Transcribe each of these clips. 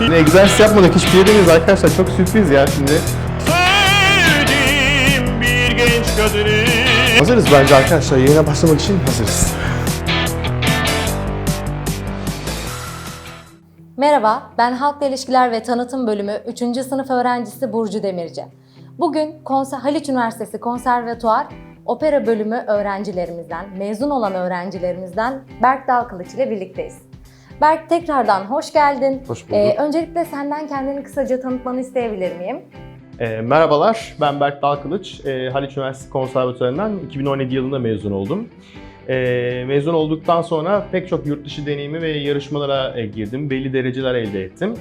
Yine egzersiz yapmadık hiçbir yerimiz arkadaşlar çok sürpriz ya şimdi. Sevdim bir genç kadını Hazırız bence arkadaşlar yayına başlamak için hazırız. Merhaba, ben Halkla İlişkiler ve Tanıtım Bölümü 3. sınıf öğrencisi Burcu Demirci. Bugün Konser Haliç Üniversitesi Konservatuar Opera Bölümü öğrencilerimizden, mezun olan öğrencilerimizden Berk Dalkılıç ile birlikteyiz. Berk tekrardan hoş geldin. Hoş bulduk. Ee, öncelikle senden kendini kısaca tanıtmanı isteyebilir miyim? Ee, merhabalar ben Berk Dalkılıç. Ee, Haliç Üniversitesi Konservatuarı'ndan 2017 yılında mezun oldum. Ee, mezun olduktan sonra pek çok yurt dışı deneyimi ve yarışmalara e, girdim. Belli dereceler elde ettim.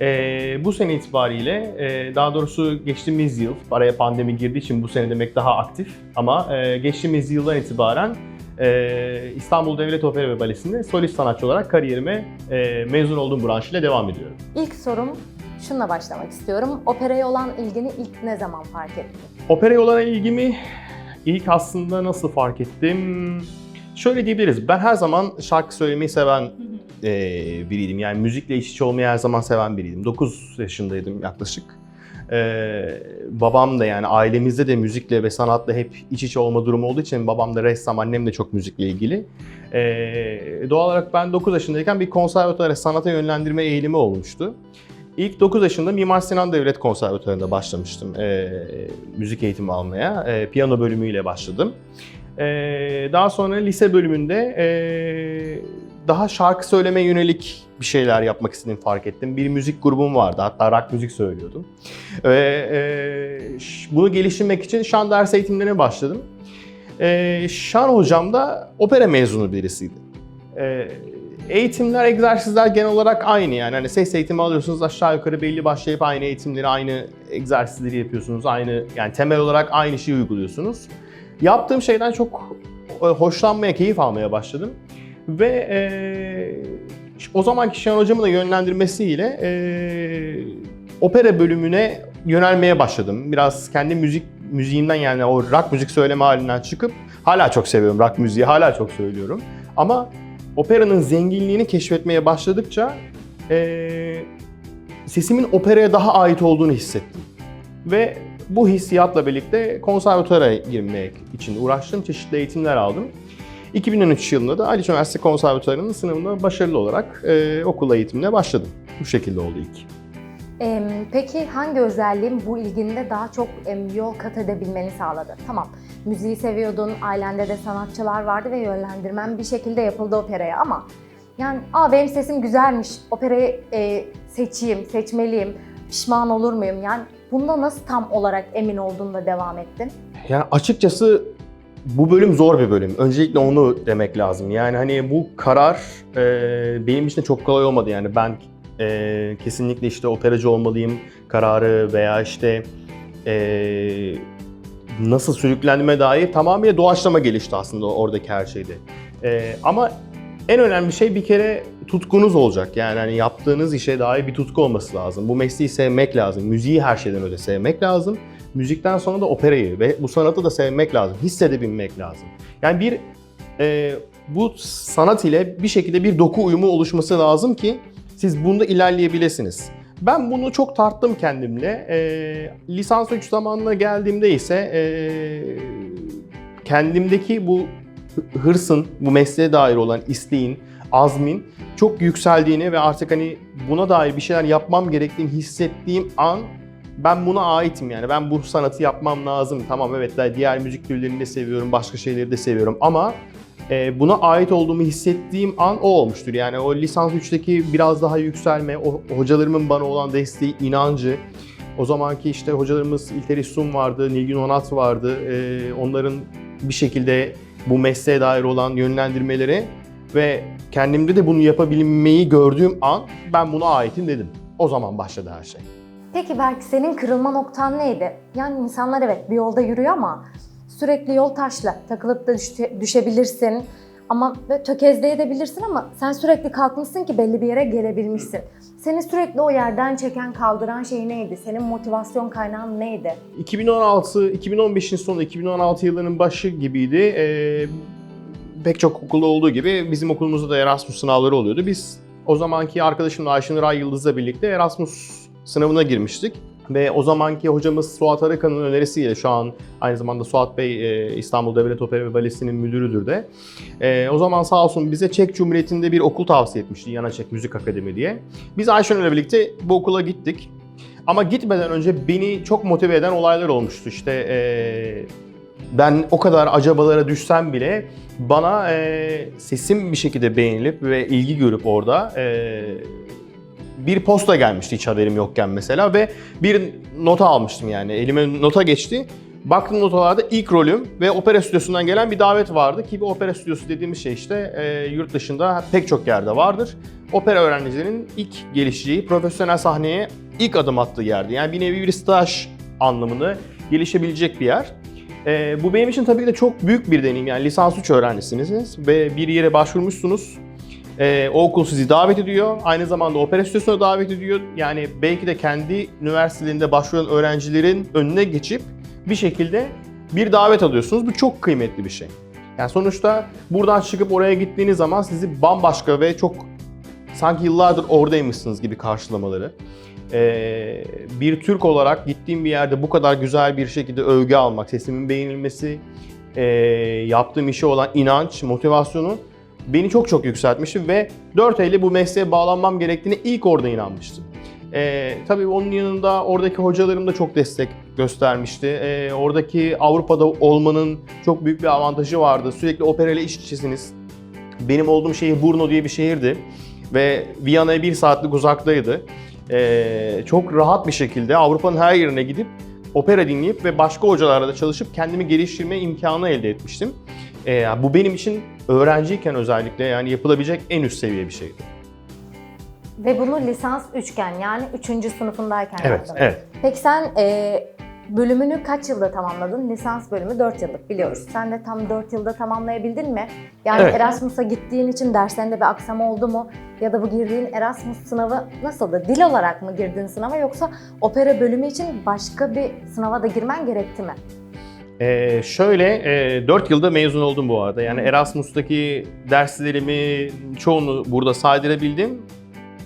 Ee, bu sene itibariyle, e, daha doğrusu geçtiğimiz yıl, araya pandemi girdiği için bu sene demek daha aktif ama e, geçtiğimiz yıldan itibaren e, İstanbul Devlet Opera ve Balesi'nde solist sanatçı olarak kariyerime e, mezun olduğum branş ile devam ediyorum. İlk sorum şununla başlamak istiyorum. Operaya olan ilgini ilk ne zaman fark ettin? Operaya olan ilgimi ilk aslında nasıl fark ettim? Şöyle diyebiliriz. Ben her zaman şarkı söylemeyi seven eee, biriydim. Yani müzikle iç içe olmayı her zaman seven biriydim. 9 yaşındaydım yaklaşık. Eee, babam da yani ailemizde de müzikle ve sanatla hep iç içe olma durumu olduğu için babam da ressam, annem de çok müzikle ilgili. Eee, doğal olarak ben 9 yaşındayken bir konservatuara sanata yönlendirme eğilimi olmuştu. İlk 9 yaşında Mimar Sinan Devlet Konservatuvarı'nda başlamıştım eee, müzik eğitimi almaya. Eee, piyano bölümüyle başladım. Eee, daha sonra lise bölümünde eee, daha şarkı söylemeye yönelik bir şeyler yapmak istediğimi fark ettim. Bir müzik grubum vardı, hatta rock müzik söylüyordum. Ve ş- bunu geliştirmek için şan ders eğitimlerine başladım. Eee şan hocam da opera mezunu birisiydi. Eee, eğitimler, egzersizler genel olarak aynı yani. Hani ses eğitimi alıyorsunuz aşağı yukarı belli başlayıp aynı eğitimleri, aynı egzersizleri yapıyorsunuz. Aynı yani temel olarak aynı şeyi uyguluyorsunuz. Yaptığım şeyden çok e, hoşlanmaya, keyif almaya başladım. Ve e, o zamanki Şenol Hocam'ın da yönlendirmesiyle e, opera bölümüne yönelmeye başladım. Biraz kendi müzik müziğimden yani o rock müzik söyleme halinden çıkıp hala çok seviyorum rock müziği, hala çok söylüyorum. Ama operanın zenginliğini keşfetmeye başladıkça e, sesimin operaya daha ait olduğunu hissettim. Ve bu hissiyatla birlikte konservatuara girmek için uğraştım. Çeşitli eğitimler aldım. 2013 yılında da Haliç Üniversitesi Konservatuarı'nın sınavında başarılı olarak e, okul eğitimine başladım. Bu şekilde oldu ilk. Peki hangi özelliğin bu ilginde daha çok yol kat edebilmeni sağladı? Tamam, müziği seviyordun, ailende de sanatçılar vardı ve yönlendirmen bir şekilde yapıldı operaya ama yani aa benim sesim güzelmiş, operayı e, seçeyim, seçmeliyim, pişman olur muyum? Yani bunda nasıl tam olarak emin olduğunda devam ettin? Yani açıkçası bu bölüm zor bir bölüm. Öncelikle onu demek lazım. Yani hani bu karar e, benim için de çok kolay olmadı. Yani ben e, kesinlikle işte operacı olmalıyım kararı veya işte e, nasıl sürüklendiğime dair tamamıyla doğaçlama gelişti aslında oradaki her şeyde. E, ama en önemli şey bir kere tutkunuz olacak. Yani hani yaptığınız işe dair bir tutku olması lazım. Bu mesleği sevmek lazım. Müziği her şeyden öte sevmek lazım. Müzikten sonra da operayı ve bu sanatı da sevmek lazım. Hissedebilmek lazım. Yani bir e, bu sanat ile bir şekilde bir doku uyumu oluşması lazım ki siz bunda ilerleyebilirsiniz. Ben bunu çok tarttım kendimle. E, lisans 3 zamanına geldiğimde ise e, kendimdeki bu hı- hırsın, bu mesleğe dair olan isteğin, azmin çok yükseldiğini ve artık hani buna dair bir şeyler yapmam gerektiğini hissettiğim an ben buna aitim yani. Ben bu sanatı yapmam lazım. Tamam evet diğer müzik türlerini de seviyorum, başka şeyleri de seviyorum ama e, buna ait olduğumu hissettiğim an o olmuştur. Yani o lisans 3'teki biraz daha yükselme, o hocalarımın bana olan desteği, inancı, o zamanki işte hocalarımız İlter İstum vardı, Nilgün Onat vardı. E, onların bir şekilde bu mesleğe dair olan yönlendirmeleri ve kendimde de bunu yapabilmeyi gördüğüm an ben buna aitim dedim. O zaman başladı her şey. Peki belki senin kırılma noktan neydi? Yani insanlar evet bir yolda yürüyor ama sürekli yol taşla takılıp da düşe- düşebilirsin. Ama böyle tökezleyebilirsin ama sen sürekli kalkmışsın ki belli bir yere gelebilmişsin. Seni sürekli o yerden çeken, kaldıran şey neydi? Senin motivasyon kaynağın neydi? 2016, 2015'in sonu, 2016 yıllarının başı gibiydi. Ee, pek çok okulda olduğu gibi bizim okulumuzda da Erasmus sınavları oluyordu. Biz o zamanki arkadaşımla Ayşenur Ay Yıldız'la birlikte Erasmus sınavına girmiştik. Ve o zamanki hocamız Suat Arıkan'ın önerisiyle şu an aynı zamanda Suat Bey e, İstanbul Devlet Opera ve Balesi'nin müdürüdür de. E, o zaman sağ olsun bize Çek Cumhuriyeti'nde bir okul tavsiye etmişti. Yana Çek Müzik Akademi diye. Biz Ayşenur'la birlikte bu okula gittik. Ama gitmeden önce beni çok motive eden olaylar olmuştu. İşte e, ben o kadar acabalara düşsem bile bana sesim bir şekilde beğenilip ve ilgi görüp orada bir posta gelmişti hiç haberim yokken mesela ve bir nota almıştım yani elime nota geçti. Baktım notalarda ilk rolüm ve opera stüdyosundan gelen bir davet vardı ki bir opera stüdyosu dediğimiz şey işte e, yurt dışında pek çok yerde vardır. Opera öğrencilerinin ilk gelişeceği profesyonel sahneye ilk adım attığı yerdi. Yani bir nevi bir staj anlamını gelişebilecek bir yer. E, bu benim için tabii ki de çok büyük bir deneyim. Yani lisans 3 öğrencisiniz ve bir yere başvurmuşsunuz. Ee, o okul sizi davet ediyor. Aynı zamanda opera stüdyosuna davet ediyor. Yani belki de kendi üniversitelerinde başvuran öğrencilerin önüne geçip bir şekilde bir davet alıyorsunuz. Bu çok kıymetli bir şey. Yani sonuçta buradan çıkıp oraya gittiğiniz zaman sizi bambaşka ve çok sanki yıllardır oradaymışsınız gibi karşılamaları. Ee, bir Türk olarak gittiğim bir yerde bu kadar güzel bir şekilde övgü almak, sesimin beğenilmesi, ee, yaptığım işe olan inanç, motivasyonu beni çok çok yükseltmişti ve 4 elle bu mesleğe bağlanmam gerektiğine ilk orada inanmıştım. Ee, tabii onun yanında oradaki hocalarım da çok destek göstermişti. Ee, oradaki Avrupa'da olmanın çok büyük bir avantajı vardı. Sürekli operayla iç içesiniz. Benim olduğum şehir Brno diye bir şehirdi ve Viyana'ya bir saatlik uzaktaydı. Ee, çok rahat bir şekilde Avrupa'nın her yerine gidip opera dinleyip ve başka hocalarla da çalışıp kendimi geliştirme imkanı elde etmiştim. Ee, bu benim için öğrenciyken özellikle yani yapılabilecek en üst seviye bir şeydi. Ve bunu lisans üçgen yani 3. sınıfındayken Evet, yaptın. evet. Peki sen e, bölümünü kaç yılda tamamladın? Lisans bölümü 4 yıllık biliyoruz. Sen de tam 4 yılda tamamlayabildin mi? Yani Evet. Erasmus'a gittiğin için derslerinde bir aksama oldu mu? Ya da bu girdiğin Erasmus sınavı nasıldı? Dil olarak mı girdin sınava yoksa opera bölümü için başka bir sınava da girmen gerekti mi? Ee, şöyle, e, 4 yılda mezun oldum bu arada. Yani Erasmus'taki derslerimi çoğunu burada saydırabildim.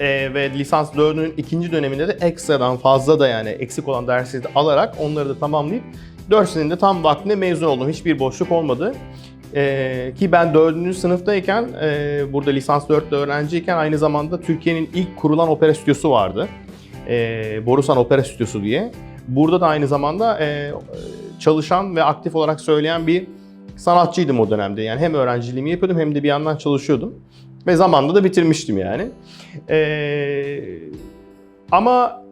Ee, ve lisans 4'ünün ikinci döneminde de ekstradan fazla da yani eksik olan dersleri de alarak onları da tamamlayıp 4 senede tam vaktinde mezun oldum. Hiçbir boşluk olmadı. Ee, ki ben 4. sınıftayken, e, burada lisans 4'te öğrenciyken aynı zamanda Türkiye'nin ilk kurulan opera stüdyosu vardı. Ee, Borusan Opera Stüdyosu diye. Burada da aynı zamanda e, çalışan ve aktif olarak söyleyen bir sanatçıydım o dönemde. Yani hem öğrenciliğimi yapıyordum hem de bir yandan çalışıyordum. Ve zamanla da bitirmiştim yani. Ee, ama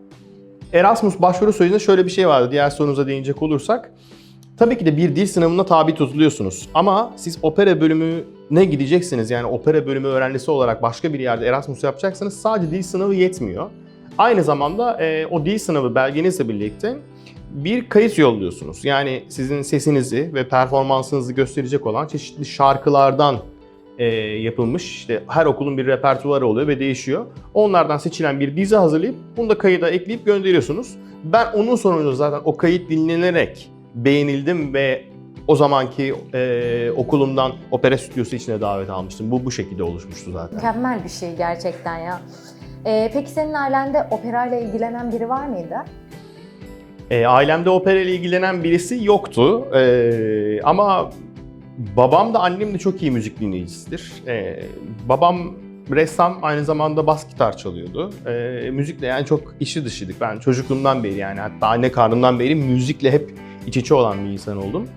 Erasmus başvuru sürecinde şöyle bir şey vardı. Diğer sorunuza değinecek olursak. Tabii ki de bir dil sınavına tabi tutuluyorsunuz. Ama siz opera bölümüne gideceksiniz. Yani opera bölümü öğrencisi olarak başka bir yerde Erasmus yapacaksanız sadece dil sınavı yetmiyor. Aynı zamanda e, o dil sınavı belgenizle birlikte bir kayıt yolluyorsunuz. Yani sizin sesinizi ve performansınızı gösterecek olan çeşitli şarkılardan e, yapılmış işte her okulun bir repertuarı oluyor ve değişiyor. Onlardan seçilen bir dizi hazırlayıp bunu da kayıda ekleyip gönderiyorsunuz. Ben onun sonucunda zaten o kayıt dinlenerek beğenildim ve o zamanki e, okulumdan opera stüdyosu içine davet almıştım. Bu bu şekilde oluşmuştu zaten. Mükemmel bir şey gerçekten ya. E, peki senin ailende operayla ilgilenen biri var mıydı? E, ailemde opera ile ilgilenen birisi yoktu. E, ama babam da annem de çok iyi müzik dinleyicisidir. E, babam ressam aynı zamanda bas gitar çalıyordu. E, müzikle yani çok işi dışıydık. Ben çocukluğumdan beri yani hatta anne karnımdan beri müzikle hep iç içe olan bir insan oldum.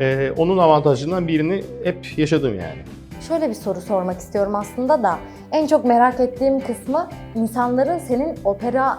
E, onun avantajından birini hep yaşadım yani. Şöyle bir soru sormak istiyorum aslında da en çok merak ettiğim kısmı insanların senin opera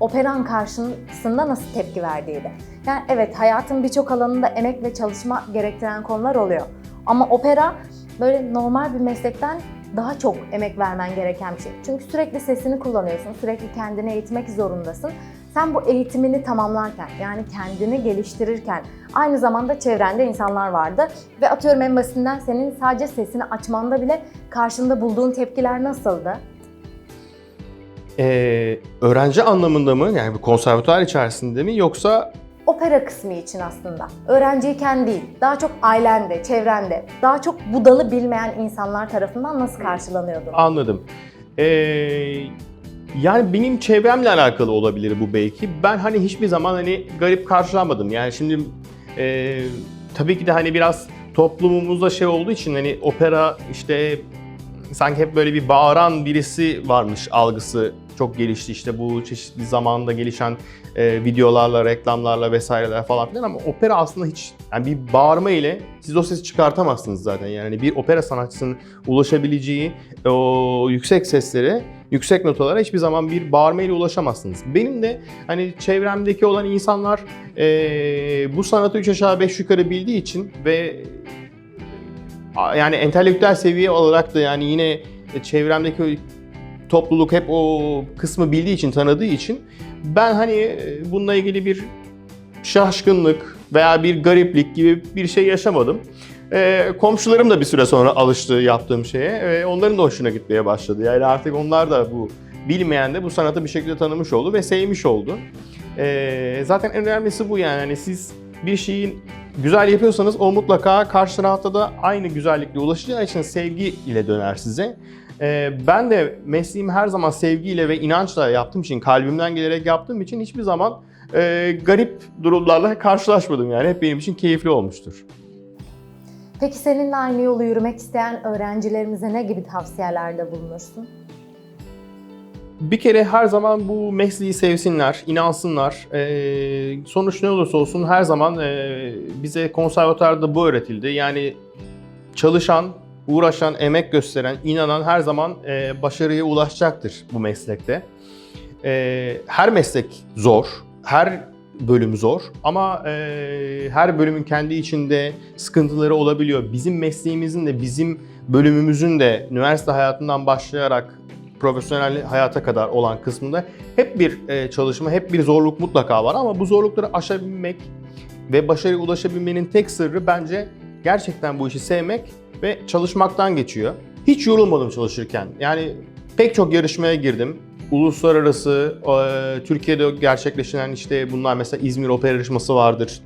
operan karşısında nasıl tepki verdiğiydi. Yani evet hayatın birçok alanında emek ve çalışma gerektiren konular oluyor. Ama opera böyle normal bir meslekten daha çok emek vermen gereken bir şey. Çünkü sürekli sesini kullanıyorsun, sürekli kendini eğitmek zorundasın. Sen bu eğitimini tamamlarken, yani kendini geliştirirken aynı zamanda çevrende insanlar vardı. Ve atıyorum en basitinden senin sadece sesini açmanda bile karşında bulduğun tepkiler nasıldı? Ee, öğrenci anlamında mı yani bir konservatuar içerisinde mi yoksa opera kısmı için aslında. Öğrenciyken değil, daha çok ailende, çevrende, daha çok bu dalı bilmeyen insanlar tarafından nasıl karşılanıyordun? Anladım. Ee, yani benim çevremle alakalı olabilir bu belki. Ben hani hiçbir zaman hani garip karşılanmadım. Yani şimdi e, tabii ki de hani biraz toplumumuzda şey olduğu için hani opera işte sanki hep böyle bir bağıran birisi varmış algısı çok gelişti işte bu çeşitli zamanda gelişen e, videolarla, reklamlarla vesaireler falan filan ama opera aslında hiç yani bir bağırma ile siz o sesi çıkartamazsınız zaten. Yani bir opera sanatçısının ulaşabileceği o yüksek seslere, yüksek notalara hiçbir zaman bir bağırma ile ulaşamazsınız. Benim de hani çevremdeki olan insanlar e, bu sanatı 3 aşağı 5 yukarı bildiği için ve yani entelektüel seviye olarak da yani yine çevremdeki o topluluk hep o kısmı bildiği için, tanıdığı için ben hani e, bununla ilgili bir şaşkınlık veya bir gariplik gibi bir şey yaşamadım. Ee, komşularım da bir süre sonra alıştı yaptığım şeye ve onların da hoşuna gitmeye başladı. Yani artık onlar da bu bilmeyen de bu sanatı bir şekilde tanımış oldu ve sevmiş oldu. Ee, zaten en önemlisi bu yani Hani siz bir şeyin güzel yapıyorsanız o mutlaka karşı tarafta da aynı güzellikle ulaşacağı için sevgi ile döner size. Ee, ben de mesleğimi her zaman sevgiyle ve inançla yaptığım için, kalbimden gelerek yaptığım için hiçbir zaman e, garip durumlarla karşılaşmadım yani. Hep benim için keyifli olmuştur. Peki seninle aynı yolu yürümek isteyen öğrencilerimize ne gibi tavsiyelerde bulunursun? Bir kere her zaman bu mesleği sevsinler, inansınlar. Ee, sonuç ne olursa olsun her zaman e, bize konservatuarda bu öğretildi. Yani çalışan, uğraşan, emek gösteren, inanan her zaman e, başarıya ulaşacaktır bu meslekte. E, her meslek zor, her bölüm zor ama e, her bölümün kendi içinde sıkıntıları olabiliyor. Bizim mesleğimizin de bizim bölümümüzün de üniversite hayatından başlayarak profesyonel hayata kadar olan kısmında hep bir e, çalışma, hep bir zorluk mutlaka var ama bu zorlukları aşabilmek ve başarıya ulaşabilmenin tek sırrı bence gerçekten bu işi sevmek ve çalışmaktan geçiyor. Hiç yorulmadım çalışırken. Yani pek çok yarışmaya girdim. Uluslararası, e, Türkiye'de gerçekleşen işte bunlar mesela İzmir Opera Yarışması vardır.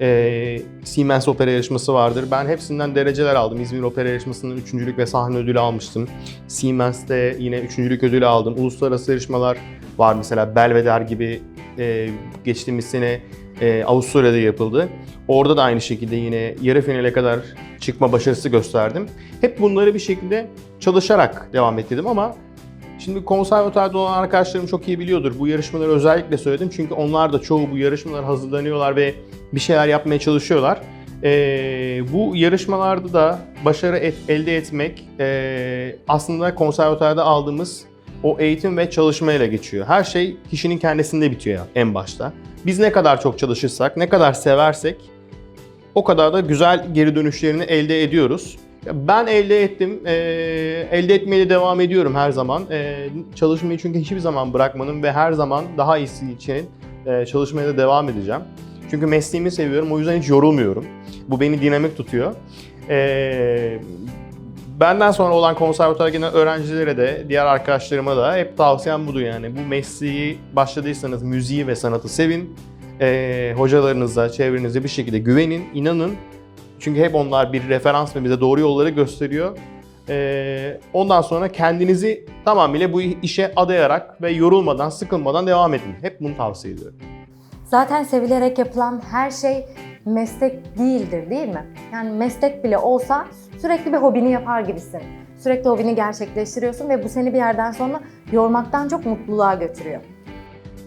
E, Siemens Opera Yarışması vardır. Ben hepsinden dereceler aldım. İzmir Opera Yarışması'nın üçüncülük ve sahne ödülü almıştım. Siemens'te yine üçüncülük ödülü aldım. Uluslararası yarışmalar var mesela Belvedere gibi e, geçtiğimiz sene e, Avusturya'da yapıldı. Orada da aynı şekilde yine yarı finale kadar çıkma başarısı gösterdim. Hep bunları bir şekilde çalışarak devam ettirdim ama Şimdi konservatuarda olan arkadaşlarım çok iyi biliyordur. Bu yarışmaları özellikle söyledim çünkü onlar da çoğu bu yarışmalara hazırlanıyorlar ve bir şeyler yapmaya çalışıyorlar. Ee, bu yarışmalarda da başarı et- elde etmek ee, aslında konservatuarda aldığımız o eğitim ve çalışmayla geçiyor. Her şey kişinin kendisinde bitiyor en başta. Biz ne kadar çok çalışırsak, ne kadar seversek o kadar da güzel geri dönüşlerini elde ediyoruz. Ben elde ettim, eee, elde etmeye de devam ediyorum her zaman. Eee, çalışmayı çünkü hiçbir zaman bırakmadım ve her zaman daha iyisi için eee, çalışmaya da devam edeceğim. Çünkü mesleğimi seviyorum, o yüzden hiç yorulmuyorum. Bu beni dinamik tutuyor. Eee, benden sonra olan konservatuar gelen öğrencilere de, diğer arkadaşlarıma da hep tavsiyem budur yani. Bu mesleği başladıysanız müziği ve sanatı sevin. Eee hocalarınıza, çevrenizde bir şekilde güvenin, inanın. Çünkü hep onlar bir referans ve bize doğru yolları gösteriyor. Ee, ondan sonra kendinizi tamamıyla bu işe adayarak ve yorulmadan, sıkılmadan devam edin. Hep bunu tavsiye ediyorum. Zaten sevilerek yapılan her şey meslek değildir değil mi? Yani meslek bile olsa sürekli bir hobini yapar gibisin. Sürekli hobini gerçekleştiriyorsun ve bu seni bir yerden sonra yormaktan çok mutluluğa götürüyor.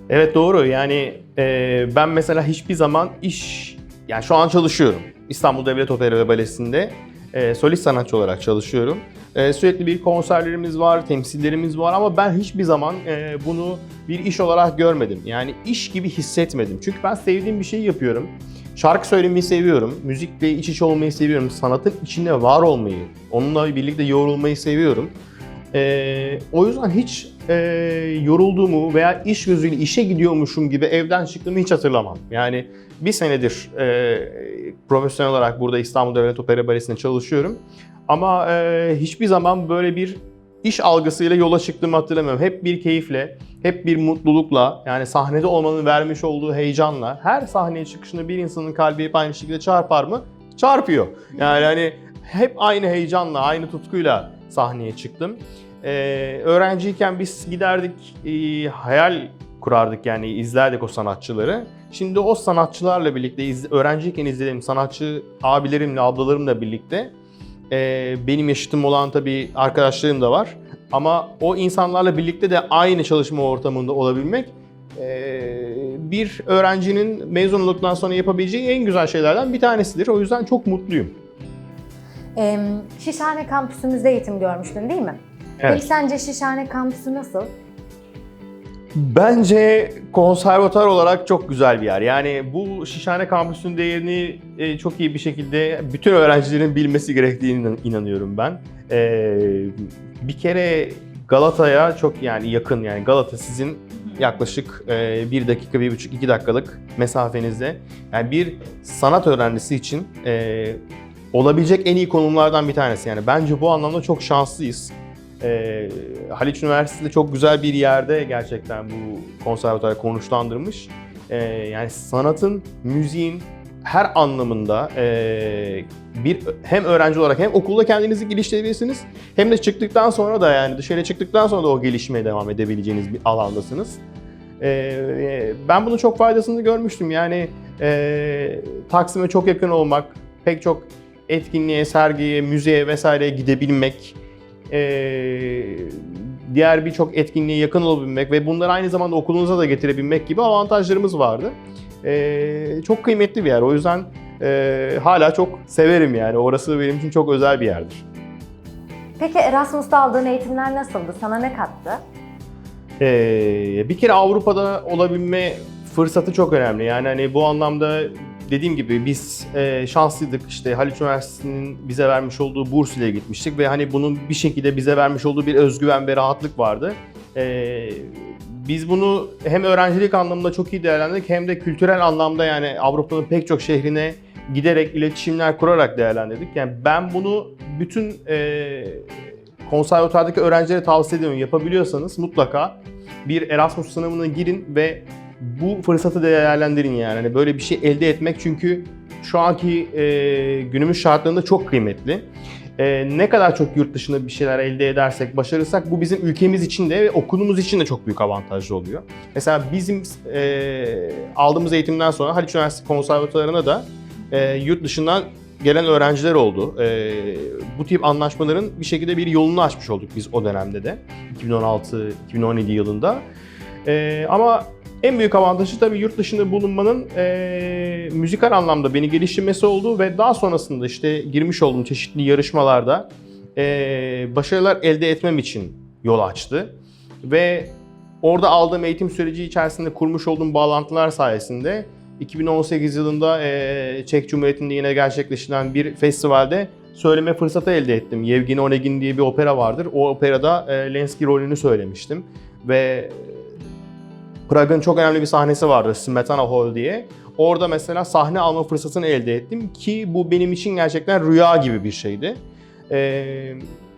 Evet doğru. Yani e, ben mesela hiçbir zaman iş, yani şu an çalışıyorum. İstanbul Devlet Opera ve Balesi'nde e, solist sanatçı olarak çalışıyorum. E, sürekli bir konserlerimiz var, temsillerimiz var ama ben hiçbir zaman e, bunu bir iş olarak görmedim. Yani iş gibi hissetmedim. Çünkü ben sevdiğim bir şeyi yapıyorum. Şarkı söylemeyi seviyorum, müzikle iç içe olmayı seviyorum, sanatın içinde var olmayı, onunla birlikte yoğrulmayı seviyorum. Ee, o yüzden hiç e, yorulduğumu veya iş gözüyle işe gidiyormuşum gibi evden çıktığımı hiç hatırlamam. Yani bir senedir e, profesyonel olarak burada İstanbul Devlet Opera Balesi'nde çalışıyorum. Ama e, hiçbir zaman böyle bir iş algısıyla yola çıktığımı hatırlamıyorum. Hep bir keyifle, hep bir mutlulukla, yani sahnede olmanın vermiş olduğu heyecanla her sahneye çıkışında bir insanın kalbi hep aynı şekilde çarpar mı? Çarpıyor. Yani hani hep aynı heyecanla, aynı tutkuyla sahneye çıktım. Ee, öğrenciyken biz giderdik, e, hayal kurardık yani izlerdik o sanatçıları. Şimdi o sanatçılarla birlikte iz- öğrenciyken izlediğim sanatçı abilerimle, ablalarımla birlikte e, benim yaşıtım olan tabii arkadaşlarım da var. Ama o insanlarla birlikte de aynı çalışma ortamında olabilmek e, bir öğrencinin mezun olduktan sonra yapabileceği en güzel şeylerden bir tanesidir. O yüzden çok mutluyum. Ee, Şişhane kampüsümüzde eğitim görmüştün değil mi? Evet. Peki sence Şişhane kampüsü nasıl? Bence konservatuar olarak çok güzel bir yer. Yani bu Şişhane Kampüsü'nün değerini e, çok iyi bir şekilde bütün öğrencilerin bilmesi gerektiğine inan- inanıyorum ben. E, bir kere Galata'ya çok yani yakın yani Galata sizin yaklaşık e, bir dakika, bir buçuk, iki dakikalık mesafenizde. Yani bir sanat öğrencisi için olabilecek en iyi konumlardan bir tanesi. Yani bence bu anlamda çok şanslıyız. Ee, Haliç Üniversitesi de çok güzel bir yerde gerçekten bu konservatuarı konuşlandırmış. Ee, yani sanatın, müziğin her anlamında ee, bir hem öğrenci olarak hem okulda kendinizi geliştirebilirsiniz hem de çıktıktan sonra da yani dışarı çıktıktan sonra da o gelişmeye devam edebileceğiniz bir alandasınız. Ee, ben bunun çok faydasını görmüştüm. Yani ee, Taksim'e çok yakın olmak, pek çok etkinliğe, sergiye, müzeye vesaireye gidebilmek, ee, diğer birçok etkinliğe yakın olabilmek ve bunları aynı zamanda okulunuza da getirebilmek gibi avantajlarımız vardı. Ee, çok kıymetli bir yer. O yüzden e, hala çok severim yani. Orası benim için çok özel bir yerdir. Peki Erasmus'ta aldığın eğitimler nasıldı? Sana ne kattı? Ee, bir kere Avrupa'da olabilme fırsatı çok önemli. Yani hani bu anlamda dediğim gibi biz e, şanslıydık. İşte Haliç Üniversitesi'nin bize vermiş olduğu burs ile gitmiştik ve hani bunun bir şekilde bize vermiş olduğu bir özgüven ve rahatlık vardı. Ee, biz bunu hem öğrencilik anlamında çok iyi değerlendirdik hem de kültürel anlamda yani Avrupa'nın pek çok şehrine giderek iletişimler kurarak değerlendirdik. Yani ben bunu bütün e, konservatuardaki öğrencilere tavsiye ediyorum. Yapabiliyorsanız mutlaka bir Erasmus sınavına girin ve bu fırsatı değerlendirin yani. Hani böyle bir şey elde etmek çünkü şu anki e, günümüz şartlarında çok kıymetli. E, ne kadar çok yurt dışında bir şeyler elde edersek, başarırsak bu bizim ülkemiz için de ve okulumuz için de çok büyük avantajlı oluyor. Mesela bizim e, aldığımız eğitimden sonra Haliç Üniversitesi konservatuarına da e, yurt dışından gelen öğrenciler oldu. E, bu tip anlaşmaların bir şekilde bir yolunu açmış olduk biz o dönemde de. 2016-2017 yılında. E, ama en büyük avantajı tabii yurt dışında bulunmanın e, müzikal anlamda beni geliştirmesi oldu ve daha sonrasında işte girmiş olduğum çeşitli yarışmalarda e, başarılar elde etmem için yol açtı. Ve orada aldığım eğitim süreci içerisinde kurmuş olduğum bağlantılar sayesinde 2018 yılında e, Çek Cumhuriyeti'nde yine gerçekleştirilen bir festivalde söyleme fırsatı elde ettim. Yevgeni Onegin diye bir opera vardır. O operada e, Lenski rolünü söylemiştim. Ve Prag'ın çok önemli bir sahnesi vardı Smetana Hall diye. Orada mesela sahne alma fırsatını elde ettim ki bu benim için gerçekten rüya gibi bir şeydi. Ee,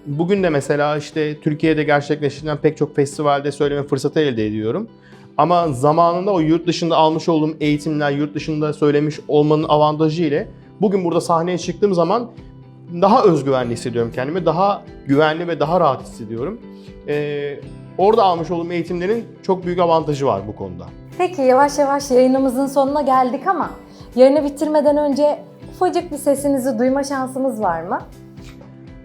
bugün de mesela işte Türkiye'de gerçekleştirilen pek çok festivalde söyleme fırsatı elde ediyorum. Ama zamanında o yurt dışında almış olduğum eğitimler, yurt dışında söylemiş olmanın avantajı ile bugün burada sahneye çıktığım zaman daha özgüvenli hissediyorum kendimi. Daha güvenli ve daha rahat hissediyorum. Ee, orada almış olduğum eğitimlerin çok büyük avantajı var bu konuda. Peki yavaş yavaş yayınımızın sonuna geldik ama yayını bitirmeden önce ufacık bir sesinizi duyma şansımız var mı?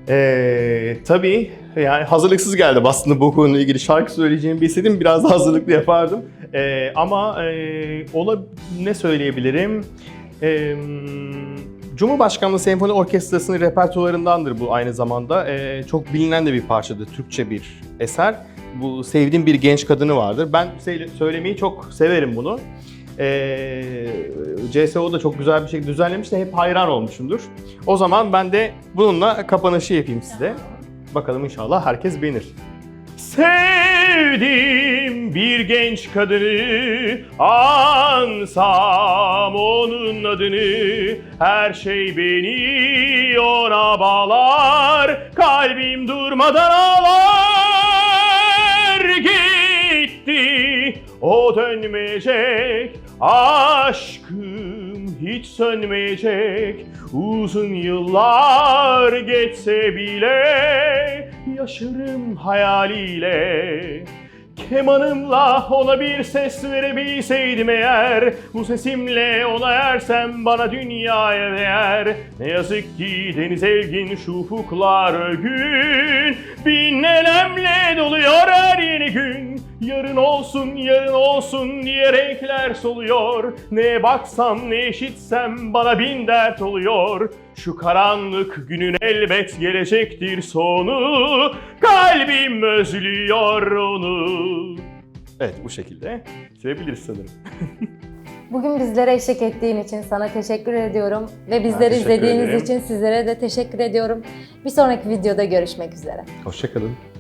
Ee, tabii yani hazırlıksız geldim aslında bu konuyla ilgili şarkı söyleyeceğimi bilseydim biraz daha hazırlıklı yapardım. Ee, ama e, ola ne söyleyebilirim? Ee, Cumhurbaşkanlığı Senfoni Orkestrası'nın repertuarındandır bu aynı zamanda. Ee, çok bilinen de bir parçadır, Türkçe bir eser. Bu sevdiğim bir genç kadını vardır. Ben söylemeyi çok severim bunu. Ee, CSO da çok güzel bir şekilde düzenlemiş de hep hayran olmuşumdur. O zaman ben de bununla kapanışı yapayım size. Bakalım inşallah herkes beğenir. Sevdim bir genç kadını Ansam onun adını Her şey beni ona bağlar Kalbim durmadan ağlar o dönmeyecek Aşkım hiç sönmeyecek. Uzun yıllar geçse bile Yaşarım hayaliyle. Kemanımla ona bir ses verebilseydim eğer Bu sesimle ona ersem bana dünyaya değer. Ne yazık ki deniz evgin şu ufuklar gün Bin elemle doluyor her yeni gün Yarın olsun yarın olsun diye renkler soluyor Ne baksam ne işitsem bana bin dert oluyor Şu karanlık günün elbet gelecektir sonu Kalbim özlüyor onu Evet bu şekilde bitirebiliriz sanırım. Bugün bizlere eşlik ettiğin için sana teşekkür ediyorum ve bizleri izlediğiniz ederim. için sizlere de teşekkür ediyorum. Bir sonraki videoda görüşmek üzere. Hoşçakalın.